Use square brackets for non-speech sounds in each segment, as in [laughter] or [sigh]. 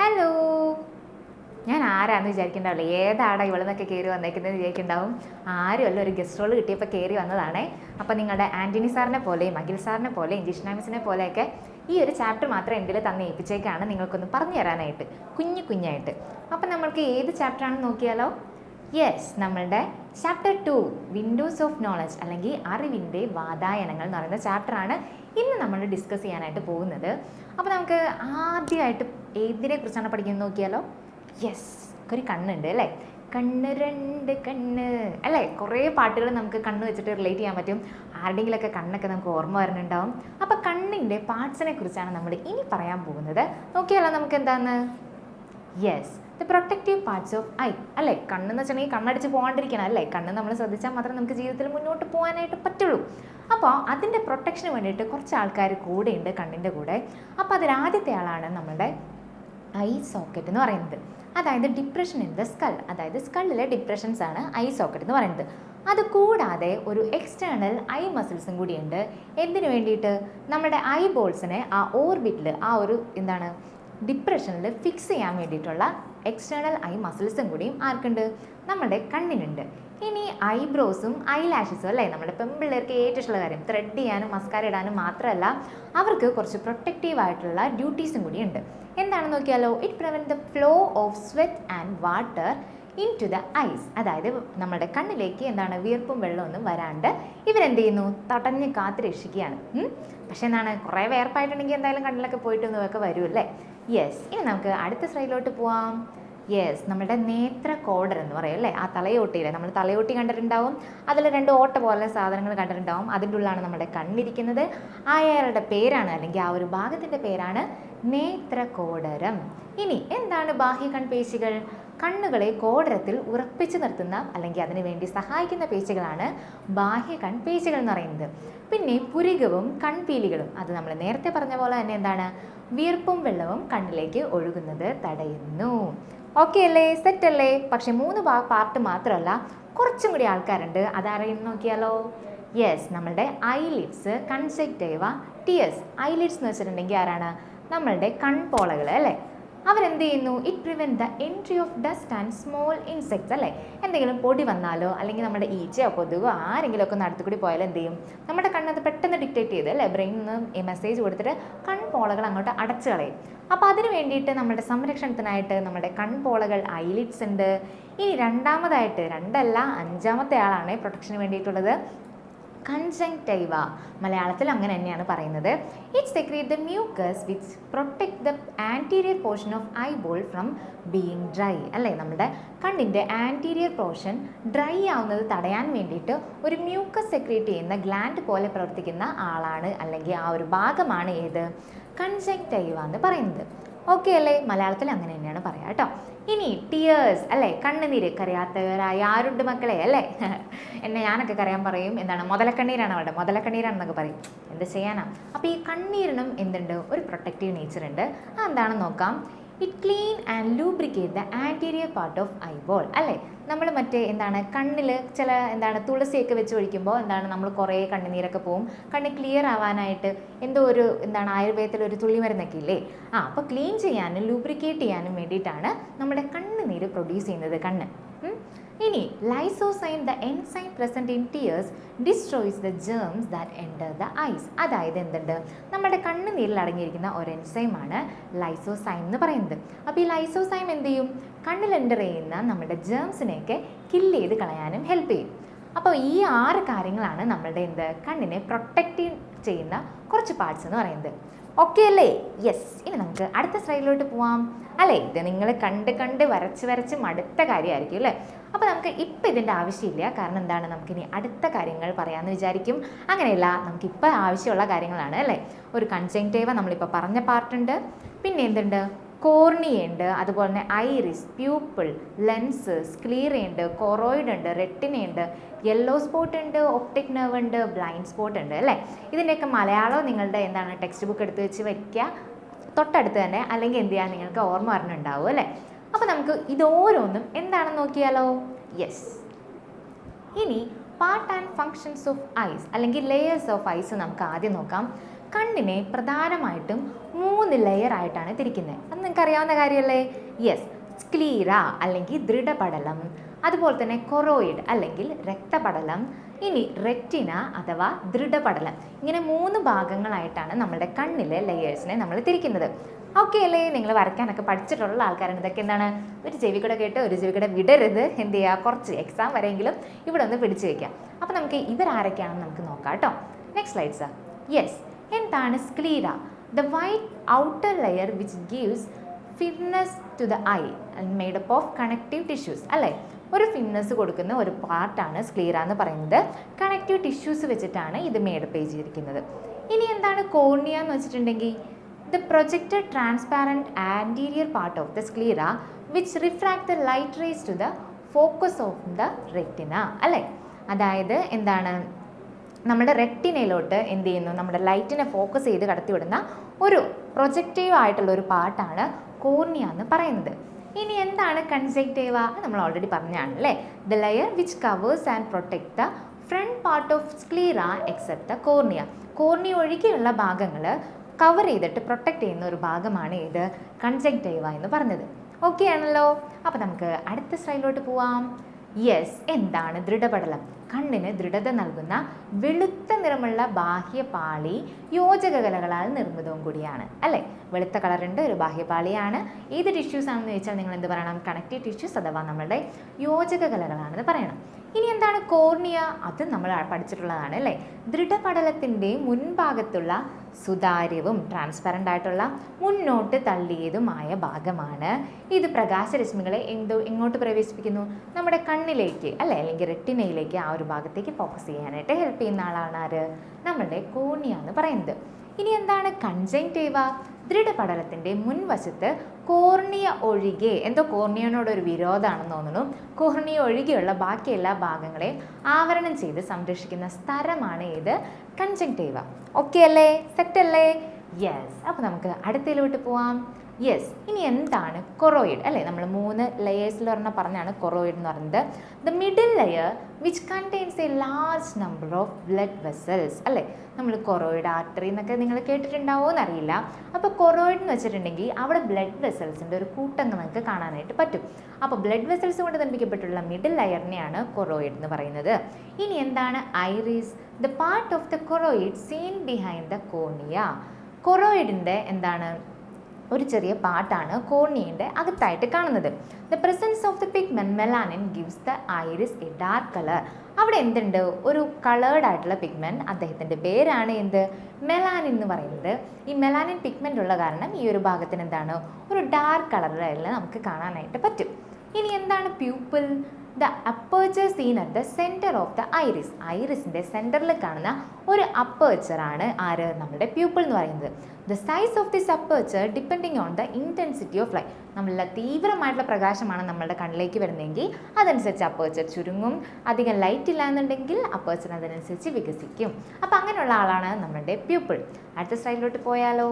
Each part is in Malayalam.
ഹലോ ഞാൻ ആരാന്ന് വിചാരിക്കണ്ടാവില്ല? ഏതാടാ ഇവളെന്നൊക്കെ കയറി വന്നേക്കുന്നത് വിചാരിക്കുന്നുണ്ടാവും ആരുമല്ല ഒരു ഗസ്റ്റ് റോൾ കിട്ടിയപ്പോൾ കയറി വന്നതാണേ. അപ്പോൾ നിങ്ങളുടെ ആന്റണി സാറിനെ പോലെയും അഖിൽ സാറിനെ പോലെയും ജിഷ്ണാമിസിനെ പോലെയൊക്കെ ഈ ഒരു ചാപ്റ്റർ മാത്രം എന്റെ തന്നെ ഏൽപ്പിച്ചേക്കാണ് നിങ്ങൾക്കൊന്ന് പറഞ്ഞു തരാനായിട്ട്. കുഞ്ഞു കുഞ്ഞായിട്ട്. അപ്പം നമ്മൾക്ക് ഏത് ചാപ്റ്ററാണെന്ന് നോക്കിയാലോ? യെസ് നമ്മളുടെ chapter two windows of knowledge അല്ലെങ്കിൽ അറിവിന്റെ വാതായനങ്ങൾ എന്ന് പറയുന്ന ചാപ്റ്ററാണ് ഇന്ന് നമ്മൾ ഡിസ്കസ് ചെയ്യാനായിട്ട് പോകുന്നത്. അപ്പോൾ നമുക്ക് ആദ്യമായിട്ട് ഏതിനെ കുറിച്ചാണ് പഠിക്കുന്നത് നോക്കിയാലോ? യെസ് ഒരു കണ്ണുണ്ട് അല്ലേ? കണ്ണ് രണ്ട് കണ്ണ്. അല്ലേ? കുറേ പാട്ടുകൾ നമുക്ക് കണ്ണ് വെച്ചിട്ട് റിലേറ്റ് ചെയ്യാൻ പറ്റും. ആരുടെങ്കിലൊക്കെ കണ്ണൊക്കെ നമുക്ക് ഓർമ്മ വരുന്നുണ്ടാവും. അപ്പോൾ കണ്ണിന്റെ പാർട്സിനെ കുറിച്ചാണ് നമ്മൾ ഇനി പറയാൻ പോകുന്നത്. നോക്കിയാലോ നമുക്ക് എന്താന്ന് yes the protective parts of eye അല്ലേ? കണ്ണെന്ന് വെച്ചിട്ടുണ്ടെങ്കിൽ കണ്ണടിച്ച് പോകാണ്ടിരിക്കണം അല്ലേ? കണ്ണ് നമ്മൾ ശ്രദ്ധിച്ചാൽ മാത്രമേ നമുക്ക് ജീവിതത്തിൽ മുന്നോട്ട് പോകാനായിട്ട് പറ്റുള്ളൂ. അപ്പോൾ അതിന്റെ പ്രൊട്ടക്ഷന് വേണ്ടിയിട്ട് കുറച്ച് ആൾക്കാർ കൂടെയുണ്ട് കണ്ണിന്റെ കൂടെ. അപ്പോൾ അതിലാദ്യത്തെ ആളാണ് നമ്മളുടെ ഐ സോക്കറ്റ് എന്ന് പറയുന്നത്. അതായത് ഡിപ്രഷൻ ഇൻ ദ സ്കൾ അതായത് സ്കളിലെ ഡിപ്രഷൻസ് ആണ് ഐ സോക്കറ്റ് എന്ന് പറയുന്നത്. അത് കൂടാതെ ഒരു എക്സ്റ്റേണൽ ഐ മസിൽസും കൂടിയുണ്ട് എന്തിനു വേണ്ടിയിട്ട്? നമ്മുടെ ഐ ബോൾസിനെ ആ ഓർബിറ്റിൽ ആ ഒരു എന്താണ് ഡിപ്രഷനിൽ ഫിക്സ് ചെയ്യാൻ വേണ്ടിയിട്ടുള്ള എക്സ്റ്റേണൽ ഐ മസിൽസും കൂടിയും ആർക്കുണ്ട്? നമ്മുടെ കണ്ണിനുണ്ട്. ഇനി ഐബ്രോസും ഐ ലാഷസും അല്ലേ? നമ്മുടെ പെൺപിള്ളേർക്ക് ഏറ്റവും ഇഷ്ടമുള്ള കാര്യം ത്രെഡ് ചെയ്യാനും മസ്കാര ഇടാനും മാത്രമല്ല അവർക്ക് കുറച്ച് പ്രൊട്ടക്റ്റീവ് ആയിട്ടുള്ള ഡ്യൂട്ടീസും കൂടി ഉണ്ട്. എന്താണെന്ന് നോക്കിയാലോ? It prevent the flow of sweat and water into the eyes അതായത് നമ്മുടെ കണ്ണിലേക്ക് എന്താണ് വീർപ്പും വെള്ളമൊന്നും വരാണ്ട് ഇവരെന്ത് ചെയ്യുന്നു? തടഞ്ഞ് കാത്ത് രക്ഷിക്കുകയാണ്? പക്ഷെ എന്താണ്? കുറേ വേർപ്പായിട്ടുണ്ടെങ്കിൽ എന്തായാലും കണ്ണിലൊക്കെ പോയിട്ട് ഒക്കെ വരുമല്ലേ യെസ് ഇനി നമുക്ക് അടുത്ത സ്ലൈഡിലോട്ട് പോവാം. യെസ് നമ്മുടെ നേത്ര കോഡർ എന്ന് പറയും അല്ലേ? ആ തലയോട്ടിയിലെ നമ്മൾ തലയോട്ടി കണ്ടിട്ടുണ്ടാവും. അതിൽ രണ്ട് ഓട്ട പോലെ സാധനങ്ങൾ കണ്ടിട്ടുണ്ടാവും. അതിന്റെ ഉള്ളിലാണ് നമ്മുടെ കണ്ണിരിക്കുന്നത്. അയാളുടെ പേരാണ് അല്ലെങ്കിൽ ആ ഒരു ഭാഗത്തിന്റെ പേരാണ് നേത്ര കോടരം ഇനി എന്താണ് ബാഹ്യ കൺപേശികൾ കണ്ണുകളെ കോടരത്തിൽ ഉറപ്പിച്ചു നിർത്തുന്ന അല്ലെങ്കിൽ അതിനു വേണ്ടി സഹായിക്കുന്ന പേശികളാണ് ബാഹ്യ കൺപേശികൾ എന്ന് പറയുന്നത്. പിന്നെ പുരികവും കൺപീലികളും. അത് നമ്മൾ നേരത്തെ പറഞ്ഞ പോലെ തന്നെ എന്താണ്? വീർപ്പും വെള്ളവും കണ്ണിലേക്ക് ഒഴുകുന്നത് തടയുന്നു. ഓക്കെ അല്ലേ? സെറ്റ് അല്ലേ? പക്ഷെ മൂന്ന് പാർട്ട് മാത്രമല്ല കുറച്ചും കൂടി ആൾക്കാരുണ്ട്. അതാരെയും നോക്കിയാലോ? യെസ് നമ്മളുടെ ഐലിഡ്സ് കൺസെക്റ്റൈവ ടിയസ് ഐലിഡ്സ് എന്ന് വെച്ചിട്ടുണ്ടെങ്കിൽ ആരാണ്? നമ്മളുടെ കൺപോളകൾ അല്ലേ? അവരെന്ത് ചെയ്യുന്നു? It prevent the entry of dust and small insects അല്ലേ? എന്തെങ്കിലും പൊടി വന്നാലോ അല്ലെങ്കിൽ നമ്മുടെ ഈച്ചയോ കൊതുകോ ആരെങ്കിലും ഒക്കെ നടത്തി കൂടി പോയാലും എന്ത് ചെയ്യും? നമ്മുടെ കണ്ണത് പെട്ടെന്ന് ഡിക്റ്റേറ്റ് ചെയ്ത് അല്ലേ? ബ്രെയിനിൽ നിന്ന് മെസ്സേജ് കൊടുത്തിട്ട് കൺപോളകൾ അങ്ങോട്ട് അടച്ചു കളയും. അപ്പോൾ അതിന് വേണ്ടിയിട്ട് നമ്മുടെ സംരക്ഷണത്തിനായിട്ട് നമ്മുടെ കൺപോളകൾ ഐലിറ്റ്സ് ഉണ്ട്. ഇനി രണ്ടാമതായിട്ട് രണ്ടല്ല അഞ്ചാമത്തെ ആളാണ് പ്രൊട്ടക്ഷന് വേണ്ടിയിട്ടുള്ളത്. കൺജങ്ടൈവ മലയാളത്തിൽ അങ്ങനെ തന്നെയാണ് പറയുന്നത്. It secrete the mucus which protect the anterior portion of eyeball from being dry അല്ലേ? നമ്മുടെ കണ്ണിന്റെ ആന്റീരിയർ പോർഷൻ ഡ്രൈ ആവുന്നത് തടയാൻ വേണ്ടിയിട്ട് ഒരു മ്യൂക്കസ് സെക്രീറ്റ് ചെയ്യുന്ന ഗ്ലാൻഡ് പോലെ പ്രവർത്തിക്കുന്ന ആളാണ് അല്ലെങ്കിൽ ആ ഒരു ഭാഗമാണ് ഏത്? കൺജങ്ടൈവ എന്ന് പറയുന്നത്. ഓക്കെ അല്ലേ? മലയാളത്തിൽ അങ്ങനെ തന്നെയാണ് പറയാം കേട്ടോ. ഇനി ടിയേഴ്സ് അല്ലേ? കണ്ണുനീര് കരയാത്തവരായ ആരുണ്ട് മക്കളെ അല്ലേ? [laughs] എന്നെ ഞാനൊക്കെ കരയാൻ പറയും. എന്താണ്? മുതലക്കണ്ണീരാണ് അവിടെ മുതലക്കണ്ണീരാണെന്നൊക്കെ പറയും. എന്ത് ചെയ്യാനാ? അപ്പോൾ ഈ കണ്ണീരിനും എന്തുണ്ട്? ഒരു പ്രൊട്ടക്റ്റീവ് നേച്ചർ ഉണ്ട്. അതെന്താണെന്ന് നോക്കാം. It clean and lubricate the anterior part of eyeball അല്ലേ? നമ്മൾ മറ്റേ എന്താണ് കണ്ണിൽ ചില എന്താണ് തുളസിയൊക്കെ വെച്ച് ഒഴിക്കുമ്പോൾ എന്താണ് നമ്മൾ കുറേ കണ്ണുനീരൊക്കെ പോവും. കണ്ണ് ക്ലിയർ ആവാനായിട്ട് എന്തോ ഒരു എന്താണ് ആയുർവേദത്തിൽ ഒരു തുള്ളിമരുന്നൊക്കെ ഇല്ലേ? ആ അപ്പോൾ ക്ലീൻ ചെയ്യാനും ലൂബ്രിക്കേറ്റ് ചെയ്യാനും വേണ്ടിയിട്ടാണ് നമ്മുടെ കണ്ണുനീര് പ്രൊഡ്യൂസ് ചെയ്യുന്നത് കണ്ണ്. ഇനി lysozyme the enzyme present in tears destroys the germs that enter the eyes അതായത് എന്തുണ്ട്? നമ്മുടെ കണ്ണുനീരിൽ അടങ്ങിയിരിക്കുന്ന ഒരു എൻസൈമാണ് ലൈസോസൈം എന്ന് പറയുന്നത്. അപ്പോൾ ഈ ലൈസോസൈം എന്ത് ചെയ്യും? കണ്ണിൽ എന്റർ ചെയ്യുന്ന നമ്മുടെ ജേംസിനെയൊക്കെ കില്ല് ചെയ്ത് കളയാനും ഹെൽപ്പ് ചെയ്യും. അപ്പോൾ ഈ ആറ് കാര്യങ്ങളാണ് നമ്മളുടെ എന്ത്? കണ്ണിനെ പ്രൊട്ടക്റ്റ് ചെയ്യുന്ന കുറച്ച് പാർട്സ് എന്ന് പറയുന്നത്. ഓക്കെ അല്ലേ? യെസ് ഇനി നമുക്ക് അടുത്ത സ്ലൈഡിലോട്ട് പോവാം. അല്ലേ? ഇത് നിങ്ങൾ കണ്ട് കണ്ട് വരച്ച് വരച്ച് മടുത്ത കാര്യമായിരിക്കും അല്ലേ? അപ്പോൾ നമുക്ക് ഇപ്പം ഇതിന്റെ ആവശ്യമില്ല. കാരണം എന്താണ്? നമുക്കിനി അടുത്ത കാര്യങ്ങൾ പറയാമെന്ന് വിചാരിക്കും. അങ്ങനെയല്ല നമുക്കിപ്പോൾ ആവശ്യമുള്ള കാര്യങ്ങളാണ് അല്ലേ? ഒരു കൺജങ്റ്റേവ നമ്മളിപ്പോൾ പറഞ്ഞ പാർട്ടുണ്ട് പിന്നെ എന്തുണ്ട്? കോർണിയുണ്ട് അതുപോലെ തന്നെ ഐറിസ് പ്യൂപ്പിൾ ലെൻസ് സ്ക്ലീറയുണ്ട് കൊറോയിഡ് ഉണ്ട് റെട്ടിനയുണ്ട് യെല്ലോ സ്പോട്ട് ഉണ്ട് ഒപ്റ്റിക് നെർവ് ഉണ്ട് ബ്ലൈൻഡ് സ്പോട്ട് ഉണ്ട് അല്ലേ? ഇതിന്റെയൊക്കെ മലയാളം നിങ്ങളുടെ എന്താണ്? ടെക്സ്റ്റ് ബുക്ക് എടുത്ത് വെച്ച് വയ്ക്കുക തൊട്ടടുത്ത് തന്നെ അല്ലെങ്കിൽ എന്ത് ചെയ്യാൻ നിങ്ങൾക്ക് ഓർമ്മ വരണുണ്ടാവും അല്ലേ? അപ്പോൾ നമുക്ക് ഇതോരോന്നും എന്താണെന്ന് നോക്കിയാലോ? യെസ് ഇനി part and functions of eyes അല്ലെങ്കിൽ ലെയേഴ്സ് ഓഫ് ഐസ് നമുക്ക് ആദ്യം നോക്കാം. കണ്ണിനെ പ്രധാനമായിട്ടും മൂന്ന് ലെയർ ആയിട്ടാണ് തിരിക്കുന്നത്. അത് നിങ്ങൾക്ക് അറിയാവുന്ന കാര്യമല്ലേ യെസ് സ്ക്ലീറ അല്ലെങ്കിൽ ദൃഢപടലം. അതുപോലെ തന്നെ കൊറോയിഡ് അല്ലെങ്കിൽ രക്തപടലം. ഇനി റെറ്റിന അഥവാ ദൃഢപടലം. ഇങ്ങനെ മൂന്ന് ഭാഗങ്ങളായിട്ടാണ് നമ്മുടെ കണ്ണിലെ ലെയേഴ്സിനെ നമ്മൾ തിരിക്കുന്നത്. ഓക്കെ അല്ലേ? നിങ്ങൾ വരയ്ക്കാനൊക്കെ പഠിച്ചിട്ടുള്ള ആൾക്കാരാണ് ഇതൊക്കെ എന്താണ്? ഒരു ചെവി കൂടെ കേട്ട് ഒരു ചെവി കൂടെ വിടരുത്. എന്ത് ചെയ്യുക കുറച്ച് എക്സാം വരെയെങ്കിലും ഇവിടെ ഒന്ന് പിടിച്ചു വയ്ക്കാം. അപ്പോൾ നമുക്ക് ഇവരാരൊക്കെയാണെന്ന് നമുക്ക് നോക്കാം കേട്ടോ. നെക്സ്റ്റ് സ്ലൈഡ്സ് യെസ് എന്താണ് sclera the white outer layer which gives fitness to the eye made up of connective tissues അല്ലേ? ഒരു ഫിറ്റ്നസ് കൊടുക്കുന്ന ഒരു പാർട്ടാണ് സ്ക്ലീറ എന്ന് പറയുന്നത്. കണക്റ്റീവ് ടിഷ്യൂസ് വെച്ചിട്ടാണ് ഇത് മേഡപ്പ് ചെയ്തിരിക്കുന്നത്. ഇനി എന്താണ് കോർണിയ എന്ന് വെച്ചിട്ടുണ്ടെങ്കിൽ? The projected transparent anterior part of the sclera which refract the light rays to the focus of the retina അല്ലേ? അതായത് എന്താണ്? നമ്മുടെ റെറ്റിനയിലോട്ട് എന്ത് ചെയ്യുന്നു? നമ്മുടെ ലൈറ്റിനെ ഫോക്കസ് ചെയ്ത് കടത്തിവിടുന്ന ഒരു പ്രൊജക്റ്റീവ് ആയിട്ടുള്ള ഒരു പാർട്ടാണ് കോർണിയ എന്ന് പറയുന്നത്. ഇനി എന്താണ് കൺസെക്റ്റീവ നമ്മൾ ഓൾറെഡി പറഞ്ഞാണ് അല്ലേ? The layer which covers and protect the front part of sclera except the cornea cornea ഒഴികെയുള്ള ഭാഗങ്ങൾ കവർ ചെയ്തിട്ട് പ്രൊട്ടക്റ്റ് ചെയ്യുന്ന ഒരു ഭാഗമാണ് ഇത് കൺജക്റ്റൈവ എന്ന് പറഞ്ഞത്. ഓക്കെ ആണല്ലോ? അപ്പോൾ നമുക്ക് അടുത്ത സ്ലൈഡിലോട്ട് പോവാം. യെസ് എന്താണ് ദൃഢപടലം? കണ്ണിന് ദൃഢത നൽകുന്ന വെളുത്ത നിറമുള്ള ബാഹ്യപാളി യോജകകലകളാൽ നിർമ്മിതവും കൂടിയാണ്. അല്ലേ? വെളുത്ത കളറുണ്ട് ഒരു ബാഹ്യപാളിയാണ് ഏത് ടിഷ്യൂസ് ആണെന്ന് ചോദിച്ചാൽ നിങ്ങൾ എന്ത് പറയണം? കണക്റ്റീവ് ടിഷ്യൂസ് അഥവാ നമ്മളുടെ യോജകകലകളാണെന്ന് പറയണം. ഇനി എന്താണ് കോർണിയ അത് നമ്മൾ പഠിച്ചിട്ടുള്ളതാണ് അല്ലേ? ദൃഢപടലത്തിന്റെ മുൻഭാഗത്തുള്ള സുതാര്യവും ട്രാൻസ്പെറന്റ് ആയിട്ടുള്ള മുന്നോട്ട് തള്ളിയതുമായ ഭാഗമാണ്. ഇത് പ്രകാശരശ്മികളെ എന്തോ എങ്ങോട്ട് പ്രവേശിപ്പിക്കുന്നു. നമ്മുടെ കണ്ണിലേക്ക് അല്ലെ അല്ലെങ്കിൽ റെട്ടിനയിലേക്ക് ആ ഒരു ഭാഗത്തേക്ക് ഫോക്കസ് ചെയ്യാനായിട്ട് ഹെൽപ്പ് ചെയ്യുന്ന ആളാണ് ആര്? നമ്മളുടെ കോർണിയ എന്ന് പറയുന്നത്. ഇനി എന്താണ് കൺജൈന്റേവ ദൃഢപടലത്തിന്റെ മുൻവശത്ത് കോർണിയ ഒഴികെ എന്തോ കോർണിയനോട് ഒരു വിരോധമാണെന്ന് തോന്നുന്നു. കോർണിയ ഒഴികെയുള്ള ബാക്കി എല്ലാ ഭാഗങ്ങളെയും ആവരണം ചെയ്ത് സംരക്ഷിക്കുന്ന സ്ഥലമാണ് ഇത് കൺജങ്റ്റീവ ഓക്കെ അല്ലേ? സെറ്റ് അല്ലേ? യെസ് അപ്പോൾ നമുക്ക് അടുത്തതിലോട്ട് പോവാം. യെസ് ഇനി എന്താണ് കൊറോയിഡ് അല്ലേ നമ്മൾ മൂന്ന് ലെയേഴ്സിൽ പറഞ്ഞ പറഞ്ഞാണ് കൊറോയിഡ് എന്ന് പറയുന്നത് the middle layer which contains a large number of blood vessels അല്ലേ നമ്മൾ കൊറോയിഡ് ആർട്ടറി എന്നൊക്കെ നിങ്ങൾ കേട്ടിട്ടുണ്ടാവോ എന്നറിയില്ല അപ്പോൾ കൊറോയിഡ് എന്ന് വെച്ചിട്ടുണ്ടെങ്കിൽ അവിടെ ബ്ലഡ് വെസൽസിന്റെ ഒരു കൂട്ടം നമുക്ക് കാണാനായിട്ട് പറ്റും. അപ്പോൾ ബ്ലഡ് വെസൽസ് കൊണ്ട് നിർമ്മിക്കപ്പെട്ടുള്ള മിഡിൽ ലെയറിനെയാണ് കൊറോയിഡ് എന്ന് പറയുന്നത്. ഇനി എന്താണ് iris the part of the choroid seen behind the cornea കൊറോയിഡിന്റെ എന്താണ് ഒരു ചെറിയ പാട്ടാണ് കോർണിയന്റെ അകത്തായിട്ട് കാണുന്നത്. The presence of the pigment melanin gives the iris a dark colour അവിടെ എന്തുണ്ട്? ഒരു കളേർഡ് ആയിട്ടുള്ള പിഗ്മെന്റ് അദ്ദേഹത്തിന്റെ പേരാണ് എന്ത്? മെലാനിൻ എന്ന് പറയുന്നത്. ഈ മെലാനിൻ പിഗ്മെന്റ് ഉള്ള കാരണം ഈ ഒരു ഭാഗത്തിന് എന്താണ്? ഒരു ഡാർക്ക് കളറിൽ നമുക്ക് കാണാനായിട്ട് പറ്റും. ഇനി എന്താണ് pupil the aperture seen at the centre of the iris ഐറിസിന്റെ സെന്ററിൽ കാണുന്ന ഒരു അപ്പേച്ചറാണ് ആര്? നമ്മുടെ പ്യൂപ്പിൾ എന്ന് പറയുന്നത്. The size of this aperture depending on the intensity of light നമ്മളുടെ തീവ്രമായിട്ടുള്ള പ്രകാശമാണ് നമ്മളുടെ കണ്ണിലേക്ക് വരുന്നതെങ്കിൽ അതനുസരിച്ച് അപ്പേർച്ചർ ചുരുങ്ങും. അധികം ലൈറ്റ് ഇല്ല എന്നുണ്ടെങ്കിൽ അപ്പേർച്ചർ അതിനനുസരിച്ച് വികസിക്കും. അപ്പോൾ അങ്ങനെയുള്ള ആളാണ് നമ്മളുടെ പ്യൂപ്പിൾ അടുത്ത സ്ലൈഡിലോട്ട് പോയാലോ.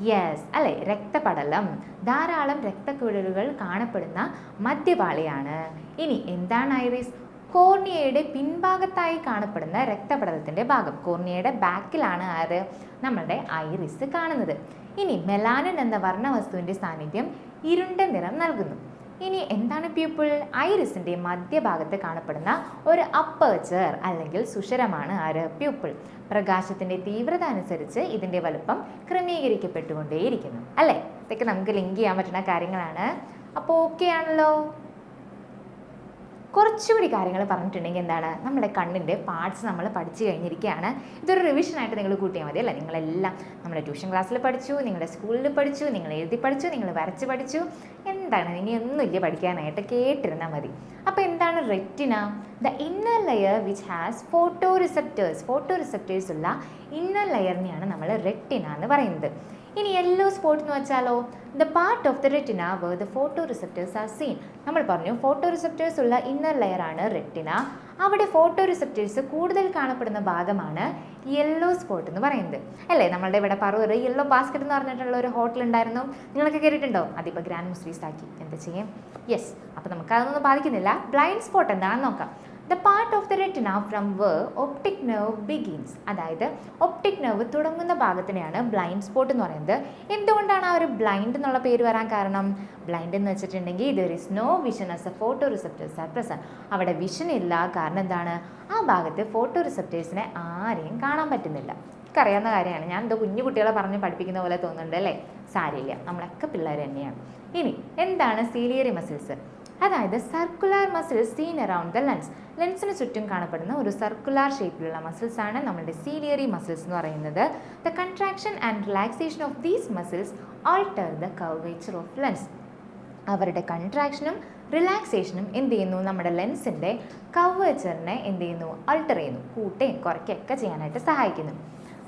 യെസ് അല്ലെ? രക്തപടലം. ധാരാളം രക്തക്കുഴലുകൾ കാണപ്പെടുന്ന മധ്യപാളിയാണ് ഇനി എന്താണ് ഐറിസ്? കോർണിയയുടെ പിൻഭാഗത്തായി കാണപ്പെടുന്ന രക്തപടലത്തിന്റെ ഭാഗം. കോർണിയയുടെ ബാക്കിലാണ് ആര് നമ്മളുടെ ഐറിസ് കാണുന്നത്. ഇനി മെലാനിൻ എന്ന വർണവസ്തുവിന്റെ സാന്നിധ്യം ഇരുണ്ട നിറം നൽകുന്നു. ഇനി എന്താണ് പ്യൂപ്പിൾ ഐറിസിന്റെ മധ്യഭാഗത്ത് കാണപ്പെടുന്ന ഒരു അപ്പേച്ചർ അല്ലെങ്കിൽ സുഷരമാണ് ആര്? പ്യൂപ്പിൾ പ്രകാശത്തിന്റെ തീവ്രത അനുസരിച്ച് ഇതിന്റെ വലുപ്പം ക്രമീകരിക്കപ്പെട്ടുകൊണ്ടേയിരിക്കുന്നു. അല്ലേ? ഇതൊക്കെ നമുക്ക് ലിങ്ക് ചെയ്യാൻ പറ്റുന്ന കാര്യങ്ങളാണ്. അപ്പോൾ ഓക്കെ ആണല്ലോ. കുറച്ചുകൂടി കാര്യങ്ങൾ പറഞ്ഞിട്ടുണ്ടെങ്കിൽ എന്താണ്? നമ്മുടെ കണ്ണിന്റെ പാർട്സ് നമ്മൾ പഠിച്ചു കഴിഞ്ഞിരിക്കുകയാണ്. ഇതൊരു റിവിഷനായിട്ട് നിങ്ങൾ കൂട്ടിയാൽ മതി അല്ലേ? നിങ്ങളെല്ലാം നമ്മുടെ ട്യൂഷൻ ക്ലാസ്സിൽ പഠിച്ചു നിങ്ങളുടെ സ്കൂളിൽ പഠിച്ചു നിങ്ങൾ എഴുതി പഠിച്ചു നിങ്ങൾ വരച്ച് പഠിച്ചു. എന്താണ് ഇനി ഒന്നുമില്ല പഠിക്കാനായിട്ട് കേട്ടിരുന്നാൽ മതി. അപ്പോൾ എന്താണ് retina the inner layer which has photoreceptors photoreceptors ഉള്ള ഇന്നർ ലെയറിനെയാണ് നമ്മൾ റെറ്റിന എന്ന് പറയുന്നത്. ഇനി യെല്ലോ സ്പോട്ട് എന്ന് വെച്ചാലോ? The part of the retina where the photoreceptors are seen നമ്മൾ പറഞ്ഞു ഫോട്ടോ റിസെപ്റ്റേഴ്സ് ഉള്ള ഇന്നർ ലെയറാണ് റെറ്റിന അവിടെ ഫോട്ടോ റിസെപ്റ്റേഴ്സ് കൂടുതൽ കാണപ്പെടുന്ന ഭാഗമാണ് യെല്ലോ സ്പോട്ട് എന്ന് പറയുന്നത്. അല്ലേ? നമ്മളുടെ ഇവിടെ പറവൂർ യെല്ലോ ബാസ്ക്കറ്റ് എന്ന് പറഞ്ഞിട്ടുള്ള ഒരു ഹോട്ടൽ ഉണ്ടായിരുന്നു. നിങ്ങളൊക്കെ കേട്ടിട്ടുണ്ടോ? അതിപ്പോൾ ഗ്രാൻഡ് മുസ്ലീസ് ആക്കി. എന്താ ചെയ്യാം? യെസ് അപ്പോൾ നമുക്ക് അതൊന്നും ബാധിക്കുന്നില്ല. ബ്ലൈൻഡ് സ്പോട്ട് എന്താണെന്ന് നോക്കാം. The part of the retina from where optic nerve begins അതായത് ഒപ്റ്റിക് നെർവ് തുടങ്ങുന്ന ഭാഗത്തിനെയാണ് ബ്ലൈൻഡ് സ്പോട്ട് എന്ന് പറയുന്നത്. എന്തുകൊണ്ടാണ് ആ ഒരു ബ്ലൈൻഡ് എന്നുള്ള പേര് വരാൻ കാരണം? ബ്ലൈൻഡ് എന്ന് വെച്ചിട്ടുണ്ടെങ്കിൽ there is no vision as a photoreceptors are present അവിടെ വിഷൻ ഇല്ല. കാരണം എന്താണ്? ആ ഭാഗത്ത് ഫോട്ടോ റിസെപ്റ്റേഴ്സിനെ ആരെയും കാണാൻ പറ്റുന്നില്ല. അറിയാവുന്ന കാര്യമാണ്. ഞാൻ എന്തോ കുഞ്ഞു കുട്ടികളെ പറഞ്ഞ് പഠിപ്പിക്കുന്ന പോലെ തോന്നുന്നുണ്ട് അല്ലേ? സാരിയില്ല നമ്മളൊക്കെ പിള്ളേർ തന്നെയാണ്. ഇനി എന്താണ് സീലിയറി മസിൽസ് അതായത് circular muscles seen around the lens ലെൻസിന് ചുറ്റും കാണപ്പെടുന്ന ഒരു സർക്കുലർ ഷേപ്പിലുള്ള മസിൽസ് ആണ് നമ്മുടെ സീലിയറി മസിൽസ് എന്ന് പറയുന്നത്. The contraction and relaxation of these muscles alter the curvature of lens അവരുടെ കൺട്രാക്ഷനും റിലാക്സേഷനും എന്ത് ചെയ്യുന്നു? നമ്മുടെ ലെൻസിന്റെ കവേച്ചറിനെ എന്ത് ചെയ്യുന്നു? ആൾട്ടർ ചെയ്യുന്നു. കൂട്ടുകയും കുറയ്ക്കുകയൊക്കെ ചെയ്യാനായിട്ട് സഹായിക്കുന്നു.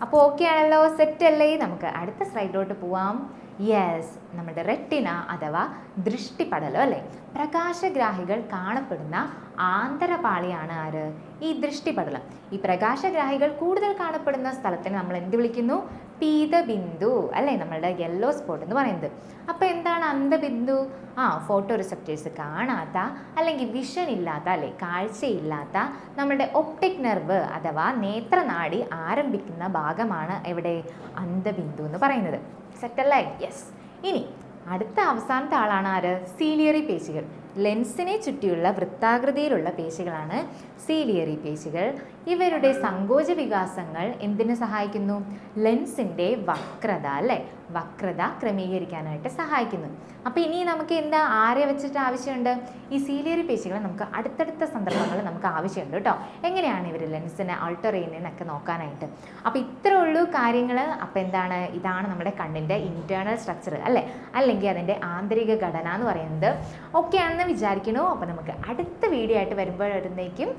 അപ്പോൾ ഓക്കെ ആണല്ലോ. സെറ്റ് അല്ലേ? നമുക്ക് അടുത്ത സ്ലൈഡിലോട്ട് പോവാം. യെസ് നമ്മുടെ റെട്ടിന അഥവാ ദൃഷ്ടിപടലം അല്ലേ? പ്രകാശഗ്രാഹികൾ കാണപ്പെടുന്ന ആന്തരപാളിയാണ് ആര്? ഈ ദൃഷ്ടിപടലം. ഈ പ്രകാശഗ്രാഹികൾ കൂടുതൽ കാണപ്പെടുന്ന സ്ഥലത്തിന് നമ്മൾ എന്ത് വിളിക്കുന്നു? പീതബിന്ദു അല്ലേ നമ്മളുടെ യെല്ലോ സ്പോട്ട് എന്ന് പറയുന്നത്. അപ്പോൾ എന്താണ് അന്ധബിന്ദു ആ ഫോട്ടോ റിസപ്റ്റേഴ്സ് കാണാത്ത അല്ലെങ്കിൽ വിഷൻ ഇല്ലാത്ത അല്ലെ കാഴ്ചയില്ലാത്ത നമ്മുടെ ഒപ്റ്റിക് നെർവ് അഥവാ നേത്രനാടി ആരംഭിക്കുന്ന ഭാഗമാണ് എവിടെ? അന്ധബിന്ദു എന്ന് പറയുന്നത്. സെറ്റല്ലേ യെസ് ഇനി അടുത്ത അവസാനത്തെ ആളാണ് ആര്? സീലിയറി പേശികൾ. ലെൻസിനെ ചുറ്റിയുള്ള വൃത്താകൃതിയിലുള്ള പേശികളാണ് സീലിയറി പേശികൾ. ഇവരുടെ സങ്കോച വികാസങ്ങൾ എന്തിനു സഹായിക്കുന്നു? ലെൻസിന്റെ വക്രത അല്ലേ? വക്രത ക്രമീകരിക്കാനായിട്ട് സഹായിക്കുന്നു. അപ്പോൾ ഇനി നമുക്ക് എന്താ ആരെ വെച്ചിട്ട് ആവശ്യമുണ്ട്? ഈ സീലിയറി പേശികളെ നമുക്ക് അടുത്തടുത്ത സന്ദർഭങ്ങളിൽ നമുക്ക് ആവശ്യമുണ്ട് കേട്ടോ. എങ്ങനെയാണ് ഇവർ ലെൻസിനെ ആൾട്ടർ ചെയ്യുന്നതെന്നൊക്കെ നോക്കാനായിട്ട്. അപ്പോൾ ഇത്രേ ഉള്ളൂ കാര്യങ്ങൾ അപ്പോൾ എന്താണ്? ഇതാണ് നമ്മുടെ കണ്ണിന്റെ ഇന്റേർണൽ സ്ട്രക്ചർ അല്ലേ? അല്ലെങ്കിൽ അതിന്റെ ആന്തരിക ഘടന എന്ന് പറയുന്നത്. ഓക്കെ ആണെന്ന് വിചാരിക്കണോ അപ്പോൾ നമുക്ക് അടുത്ത വീഡിയോ ആയിട്ട് വരുമ്പോഴത്തേക്കും